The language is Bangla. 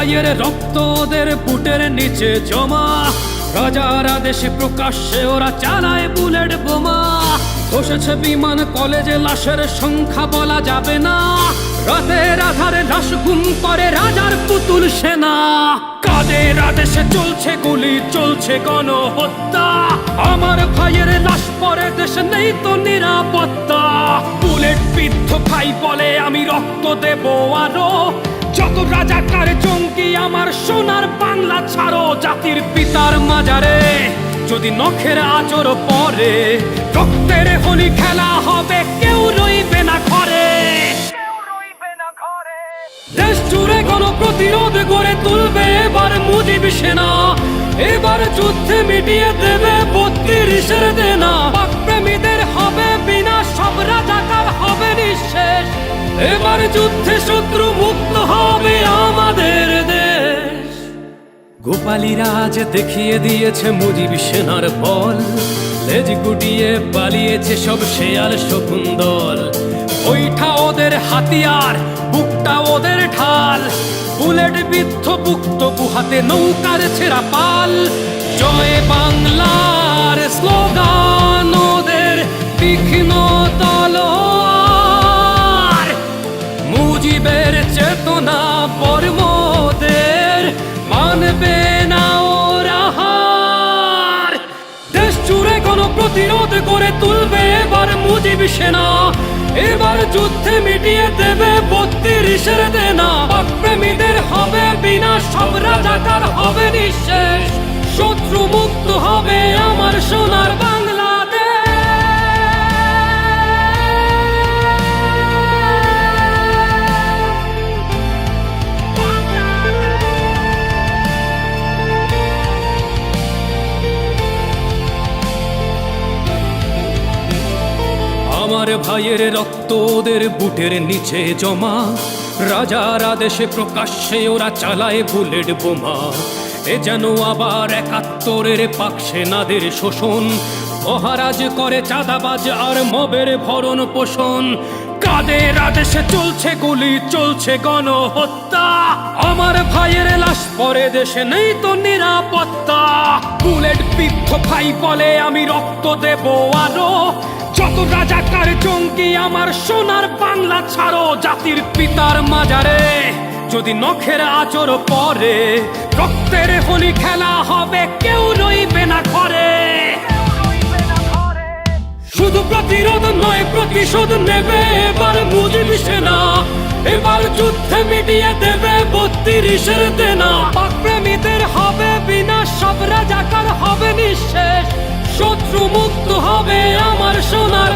ভাইয়ের রক্ত ওদের বুটের নিচে জমা। রাজার আদেশে প্রকাশ্যে ওরা চালায় বুলেট বোমা। বসেছে বিমান, কলেজে লাশের সংখ্যা বলা যাবে না। রাতের আধারে লাশ গুম করে রাজার পুতুল সেনা। কাদের আদেশে চলছে গুলি, চলছে গণহত্যা। আমার ভাইয়ের লাশ পরে দেশে নেই তো নিরাপত্তা। বুলেট বিদ্ধ ভাই বলে আমি রক্ত দেবো আরও। যত রাজাকার জঙ্গি আমার সোনার বাংলা ছাড়ো জাতির পিতার মাজারে। যদি নখের আচর পরে রক্তের হোলি খেলা হবে কেউ রইবে না ঘরে। দেশ জুড়ে কোন প্রতিরোধ গড়ে তুলবে এবার মুজিব সেনা। এবার যুদ্ধে মিটিয়ে দেবে বত্রিশের দেনা। এবার যুদ্ধে শত্রু মুক্ত হবে আমাদের দেশ। গোপালীরা আজ দেখিয়ে দিয়েছে মুজিব সেনার বল। লেজ গুটিয়ে পালিয়েছে সব শেয়াল শকুন্দল ওইটা ওদের হাতিয়ার, বুকটা ওদের ঢাল। বুলেট বিদ্ধ বুক্ত বুহাতে নৌকার ছেঁড়া পাল। জয় বাংলার স্লোগান। চেতনা বর্মদের মানবে না ওরা হার দেশ জুড়ে কোনো প্রতিরোধ করে তুলবে এবার মুজিব সেনা। এবার যুদ্ধে মিটিয়ে দেবে বত্রিশের দেনা। প্রেমীদের হবে বিনা, সব রাজাকার হবে নিঃশেষ। আমার ভাইয়ের রক্ত ওদের বুটের নিচে জমা। রাজার আদেশে প্রকাশ্যে ওরা চালায় বুলেট বোমা। এ যেন আবার একাত্তরের পাক সেনাদের শোষণ। মহারাজ করে চাঁদাবাজ আর মবের ভরণ পোষণ। কাদের আদেশে চলছে গুলি, চলছে গণহত্যা। আমার ভাইয়ের লাশ পরে দেশে নেই তো নিরাপত্তা। বুলেট বিদ্ধ ভাই বলে আমি রক্ত দেব আরও। যত রাজাকার জঙ্গি আমার সোনার বাংলা ছাড়ো, জাতির পিতার মাজারে। যদি নখের আচর পরে, রক্তের হোলি খেলা হবে, কেউ প্রতিরোধ নয়, প্রতিশোধ নেবে, এবার মুজিব সেনা। এবার যুদ্ধে মিটিয়ে দেবে বত্রিশের দেনা। প্রেমীদের হবে বিনা, সব রাজাকার হবে নিঃশেষ। শত্রু মুক্ত হবে আমার সোনার